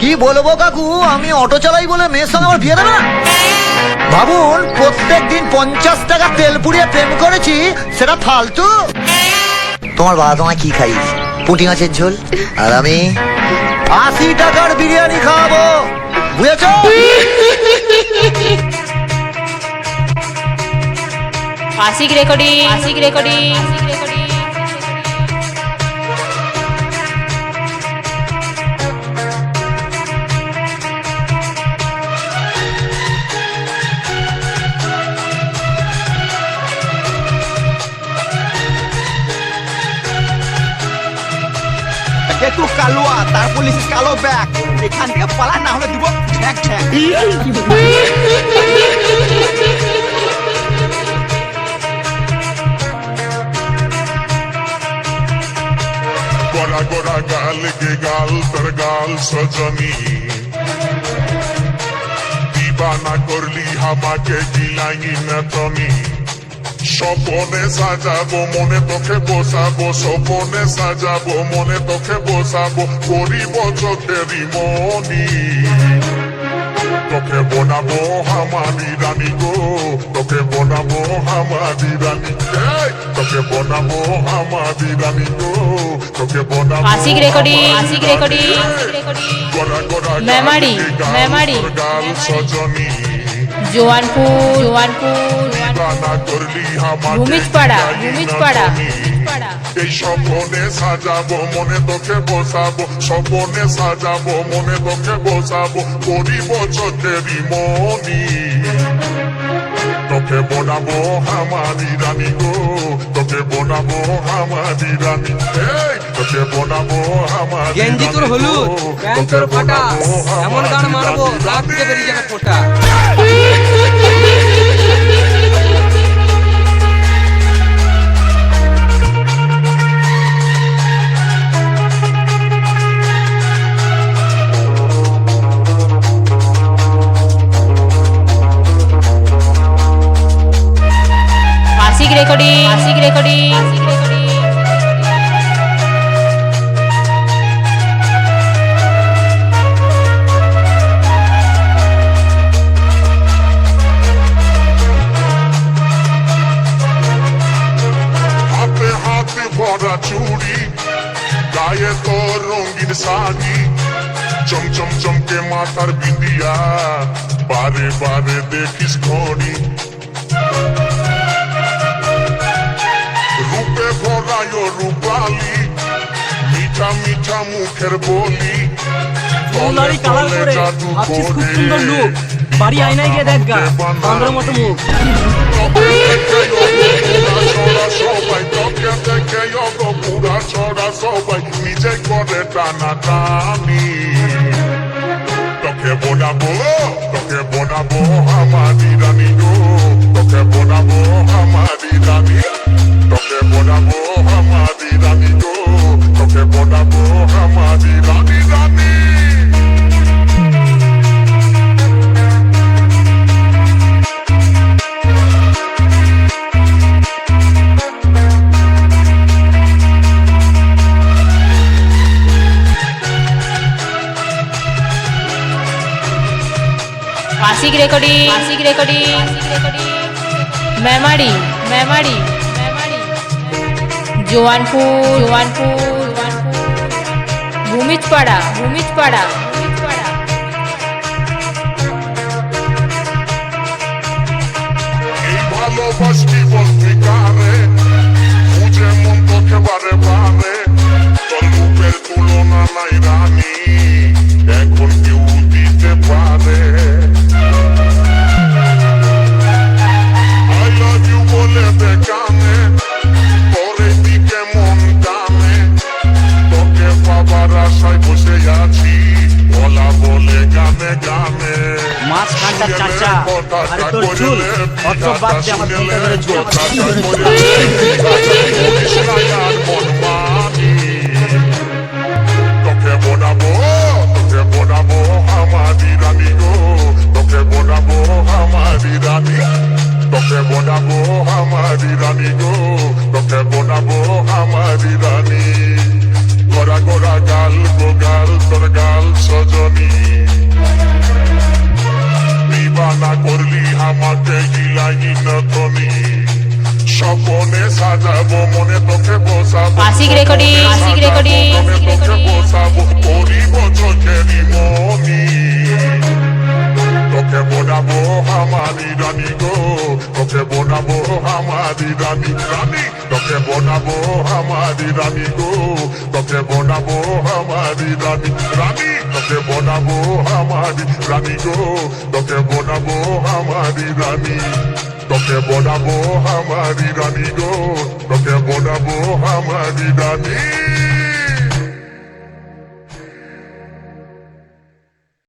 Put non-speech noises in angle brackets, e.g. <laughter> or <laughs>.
কি বলব কাকু? আমি অটো চালাই বলে মেয়ের সঙ্গে আমার বিয়ে দেবে না? ভাবুন প্রত্যেক দিন পঞ্চাশ টাকা তেল পুড়িয়ে প্রেম করেছি, সেটা ফালতু। তোমার বাবা তোমায় কি খাইয়েছে? পুঁটি মাছের ঝোল? আর আমি আশি টাকার বিরিয়ানি খাওয়াবো বুঝেছ? রেকর্ডিং আশিক রেকর্ডিং একটু কালুয়া তার পুলিশ কালো ব্যাগ এখান থেকে পালা না হলে দিব ঠ্যাক ঠ্যাক। গোড়া গোড়া গাল গে গাল, তোর গাল সজনী। দিবানা করলি হামাকে গিলাইনি না তুমি। স্বপনে সাজাবো মনে তোকে বসাবো স্বপনে সাজাবো মনে তোকে বসাবো করিব চোখেরই মনি তোকে বনাবো হামারি রানী গো তোকে বনাবো হামারি রানী তোকে বনাবো হামারি রানী গো তোকে বনাবো আশিক রেকর্ডিং আশিক রেকর্ডিং মেমারি, মেমারি, সজনী জোয়ানপুর জোয়ানপুর ভূমিজপাড়া ভূমিজপাড়া এই স্বপনে সাজাবো মনে তোকে বসাবো। স্বপনে সাজাবো মনে তোকে বসাবো। করিব চোখেরই মনি। তোকে বনাবো হামারি রানী গো তোকে বনাবো হামারি রানী। এই, তোকে বনাবো গেঞ্জি তোর হলুদ প্যান্ট তোকে তোর ফাটা এমন গান মারবো রাত বেরিয়ে যাবে ফোটা। আশিক রেকর্ডিং আশিক রেকর্ডিং হাতে হাতে ভরা চুড়ি গায়ে তোর রঙিন শাড়ি চমচম চমকে মাথার বিন্দিয়া বারে বারে দেখিস ঘড়ি রূপালি মিঠা মিঠা মুখের বলি ফুলারি কালার করে ভাবছিস খুব সুন্দর লুক বাড়ি আয়নায় গিয়ে দেখ গা বান্দরের মতো মুখ। সবাই তোকে দেখে পুরা ছড়া সবাই নিজে করে টানা টানি। তোকে বোনাবো তোকে বোনাবো আমারি রানী গো। তোকে বোনাবো আমারি রানী। তোকে বোনাবো আশিক রেকর্ডিং আশিক রেকর্ডিং মেমারি মেমারি মেমারি জোয়ানপুর জোয়ানপুর ভূমিজপাড়া ভূমিজপাড়া ভূমিজপাড়া এই ভালোবাসি বলতে কারে মাছ কাঁচা চাচা আরে তোর চুল অত বাদ দে আমার ফোনটা ধরে চুল। <laughs> ক্লাসিক রেকর্ডিং ক্লাসিক রেকর্ডিং তোকে বসাবো করিব চোখেরি মনি। তোকে বোনাবো আমারি রানী গো তোকে বোনাবো আমারি রানী রানী। তোকে বোনাবো আমারি রানী গো তোকে বোনাবো আমারি রানী রানী। তোকে বোনাবো আমারি রানী গো তোকে বোনাবো আমারি রানী। তোকে বোনাবো আমারি রানী গো। তোকে বোনাবো আমারি রানী।